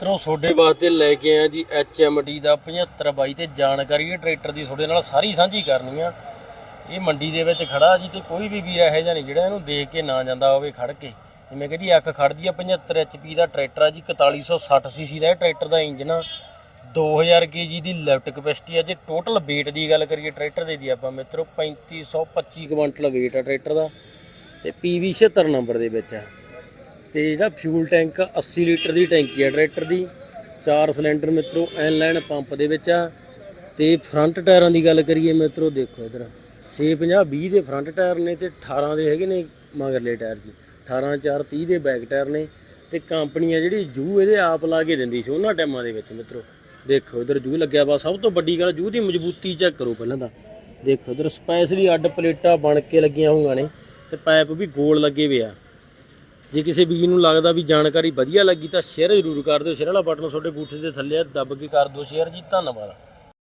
ਤਰੋਂ ਤੁਹਾਡੇ ਵਾਸਤੇ ਲੈ ਕੇ ਆਇਆ ਜੀ HMD ਦਾ 7522 ਤੇ ਜਾਣਕਾਰੀ ਇਹ ਟਰੈਕਟਰ ਦੀ ਤੁਹਾਡੇ ਨਾਲ ਸਾਰੀ ਸਾਂਝੀ ਕਰਨੀ ਆ। ਇਹ ਮੰਡੀ ਦੇ ਵਿੱਚ ਖੜਾ ਜੀ ਤੇ ਕੋਈ ਵੀ ਵੀਰ ਇਹੋ ਜਿਹਾ ਨਹੀਂ ਜਿਹੜਾ ਇਹਨੂੰ ਦੇਖ ਕੇ ਨਾ ਜਾਂਦਾ ਹੋਵੇ ਖੜ ਕੇ। ਜਿਵੇਂ ਕਹਿੰਦੀ ਅੱਖ ਖੜਦੀ ਆ 75 HP ਦਾ ਟਰੈਕਟਰ ਆ ਜੀ 4160 ਸੀਸੀ ਦਾ ਇਹ ਟਰੈਕਟਰ ਦਾ ਇੰਜਨ ਆ। 2000 kg ਦੀ ਲੈਫਟ ਕਪੈਸਿਟੀ ਆ ਜੇ ਟੋਟਲ weight ਦੀ ਗੱਲ ਕਰੀਏ ਟਰੈਕਟਰ ਦੇ ਦੀ ਆਪਾਂ ਮਿੱਤਰੋ 3525 ਕੁਇੰਟਲ weight ਆ ਟਰੈਕਟਰ ਦਾ ਤੇ PV 76 ਨੰਬਰ ਦੇ ਵਿੱਚ ਆ। ਤੇ ਜਿਹੜਾ ਫਿਊਲ ਟੈਂਕ 80 ਲੀਟਰ ਦੀ ਟੈਂਕੀ ਆ ਟਰੈਕਟਰ ਦੀ। ਚਾਰ ਸਿਲੰਡਰ ਮਿੱਤਰੋ, ਐਨ ਲਾਈਨ ਪੰਪ ਦੇ ਵਿੱਚ ਆ। ਤੇ ਫਰੰਟ ਟਾਇਰਾਂ ਦੀ ਗੱਲ ਕਰੀਏ ਮਿੱਤਰੋ, ਦੇਖੋ ਇਧਰ। 650 20 ਦੇ ਫਰੰਟ ਟਾਇਰ ਨੇ ਤੇ 18 ਦੇ ਹੈਗੇ ਨੇ ਮਗਰਲੇ ਟਾਇਰ ਜੀ। 18 4 30 ਦੇ ਬੈਕ ਟਾਇਰ ਨੇ। ਤੇ ਕੰਪਨੀ ਆ ਜਿਹੜੀ ਜੂ ਇਹਦੇ ਆਪ ਲਾ ਕੇ ਦਿੰਦੀ ਸੀ ਉਹਨਾਂ ਟਾਈਮਾਂ ਦੇ ਵਿੱਚ ਮਿੱਤਰੋ। ਦੇਖੋ ਇਧਰ ਜੂ ਲੱਗਿਆ ਵਾ, ਸਭ ਤੋਂ ਵੱਡੀ ਗੱਲ ਜੂ ਦੀ ਮਜ਼ਬੂਤੀ ਚੈੱਕ ਕਰੋ ਪਹਿਲਾਂ ਤਾਂ। ਦੇਖੋ ਇਧਰ ਸਪੈਸ਼ਲੀ ਅੱਡ ਪਲੇਟਾਂ ਬਣ ਕੇ ਲੱਗੀਆਂ ਹੋਈਆਂ ਨੇ ਤੇ ਪਾਈਪ ਵੀ ਗੋਲ ਲੱਗੇ ਵੇ ਆ। ਜੇ ਕਿਸੇ ਵੀਰ ਨੂੰ ਲੱਗਦਾ ਵੀ ਜਾਣਕਾਰੀ ਵਧੀਆ ਲੱਗੀ ਤਾਂ ਸ਼ੇਅਰ ਜ਼ਰੂਰ ਕਰ ਦਿਓ। ਸ਼ੇਅਰ ਵਾਲਾ ਬਟਨ ਤੁਹਾਡੇ ਬੂਥੇ ਦੇ ਥੱਲੇ ਆ। ਦੱਬ ਕੇ ਕਰ ਦਿਓ ਸ਼ੇਅਰ ਜੀ। ਧੰਨਵਾਦ।